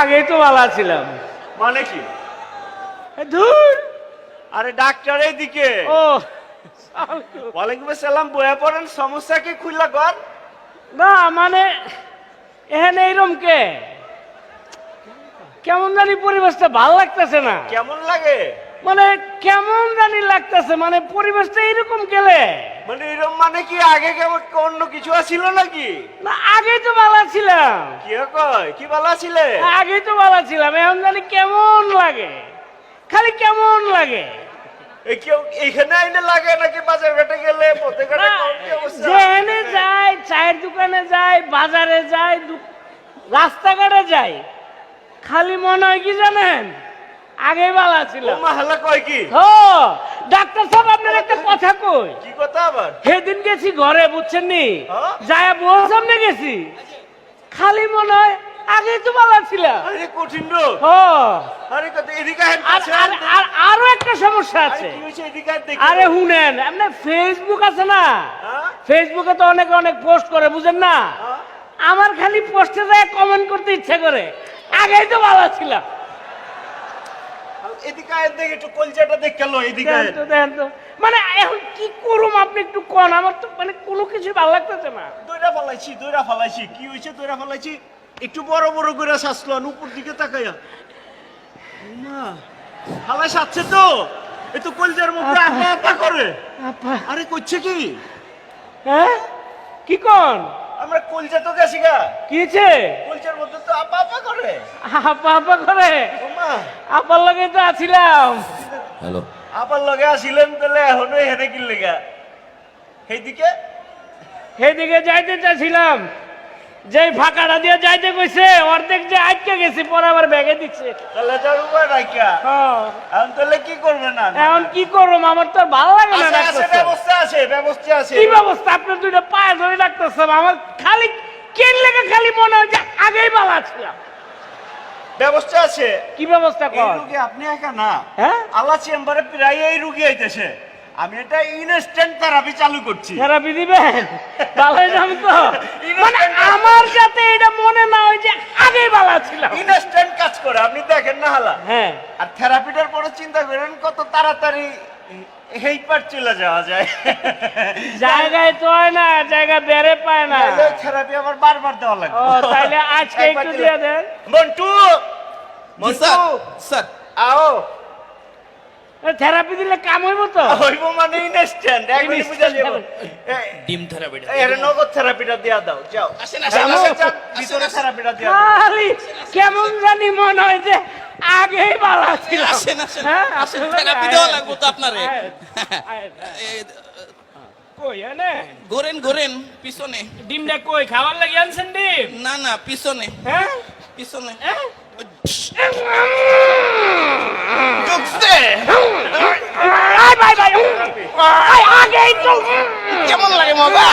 আগেই তো ভালো ছিলাম। মানে কি? ধুর! আরে ডাক্তার এইদিকে। ও ওয়ালাইকুম আসসালাম বয়া পড়েন সমস্যা কি? খুললা না মানে এখানে এইরকম কে? কেমন জানি পরিবেশটা ভালো লাগতেছে না। কেমন লাগে? মানে কেমন জানি লাগতেছে মানে পরিবেশটা এরকম গেলে। মানে এরকম মানে কি আগে কেমন অন্য কিছু আছিল নাকি? না আগেই তো ভালো ছিলাম কি কয়? কি ভালো ছিলে আগেই তো ভালো ছিলাম এখন জানি কেমন লাগে। খালি কেমন লাগে। কেউ এখানে আইনে লাগে নাকি বাজার ঘাটে গেলে? পথে ঘাটে কোন কি অবস্থা? যেখানে যায় চায়ের দোকানে যায় বাজারে যায় রাস্তাঘাটে যায় খালি মনে হয় কি জানেন? আগে ভালো ছিল মাহালা কয় কি? ও ডাক্তার সাহেব আপনার একটা কথা কই। কি কথা আবার? সেদিন গেছি ঘরে বুঝছেন নি? যায় বউ সামনে গেছি। খালি মনে হয় আগে তো ভালো ছিল আরে কঠিন রোগ। ও আরে কত এদিকে আর আর আরও একটা সমস্যা আছে। আরে শুনেন আপনার ফেসবুক আছে না? হ্যাঁ? ফেসবুকে তো অনেকে অনেক পোস্ট করে বুঝেন না? হ্যাঁ? আমার খালি পোস্টে যায় কমেন্ট করতে ইচ্ছে করে। আগেই তো ভালো ছিল এদিকে আহেন দেখি একটু কলজাটা দেখ এদিকে তো দেখেন তো। মানে এখন কি করুম আপনি একটু কন? আমার তো মানে কোনো কিছু ভালো লাগতেছে না। দইরা ফালাইছি দইরা ফালাইছি। কি হয়েছে দইরা ফালাইছি? একটু বড় বড় করে শাসলো উপর দিকে তাকাইয়া। মা ফালাই সাচ্ছে তো। এ তো কলজার মধ্যে আপা। আপা করে। আপা। আরে করছে কি? হ্যাঁ? কি কন? আমরা কলজা তো গেছি গা। কিছে কলজার মধ্যে তো আপা আপা করে। আপা আপা করে? আপার লগে তো আছিলাম। হ্যালো আপার লগে আসিলেন তাহলে এখনও হেরে কিনলে গা সেইদিকে? সেদিকে যাইতে চাইছিলাম। যেই ফাঁকাটা দিয়ে যাইতে কইছে অর্ধেক যে আটকে গেছি পরে আবার ব্যাগে দিচ্ছে। তাহলে তার উপায় রাখিয়া হ্যাঁ। এখন তাহলে কি করবে না? এখন কি করব আমার তো ভালো লাগে না আছে। ব্যবস্থা আছে ব্যবস্থা আছে। কি ব্যবস্থা? আপনার দুইটা পায়ে ধরে সাহেব আমার খালি কেন লেগে খালি মনে হয় যে আগেই ভালো ছিলাম ব্যবস্থা আছে। কি ব্যবস্থা কর? রুগী আপনি একা না। হ্যাঁ? আল্লাহ চেম্বারে প্রায় এই রুগী আইতেছে আমি এটা ইনস্ট্যান্ট থেরাপি চালু করছি। থেরাপি দিবেন? ভালোই যাম তো। মানে আমার যাতে এটা মনে না হয় যে আগেই ভালো ছিলাম। ইনস্ট্যান্ট কাজ করে আপনি দেখেন না হালা। হ্যাঁ। আর থেরাপিটার পরে চিন্তা করেন কত তাড়াতাড়ি এই পার চলে যাওয়া যায়। জায়গায় তো হয় না জায়গা বেড়ে পায় না। থেরাপি আবার বারবার দেওয়া লাগবে। ও তাইলে আজকে একটু দিয়ে দেন। মন্টু স্যার স্যার আও থেরাপি দিলে কাম হইব তো? হইব মানে ইনস্ট্যান্ট বুঝা যাবে ডিম থেরাপিটা এর নগদ থেরাপিটা দিয়া দাও যাও। আসেন, আসেন, আসেন, ভিতরে থেরাপিটা দিয়া দাও। খালি কেমন জানি মনে হয় যে আগেই ভালো ছিল। আসেন আসেন। হ্যাঁ, আসেন থেরাপি দেওয়া। লাগবো তো আপনারে। কই এনে? ঘোরেন ঘোরেন পিছনে। ডিমটা কই খাবার লাগি আনছেন ডিম? না না পিছনে। হ্যাঁ? পিছনে। হ্যাঁ? কেমন লাগে মজা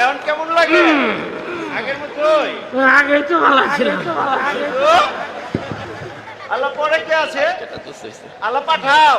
এখন কেমন লাগে আগের মতোই আগেই তো ভালো ছিল আল্লাহ পরে কে আছে? আল্লাহ পাঠাও।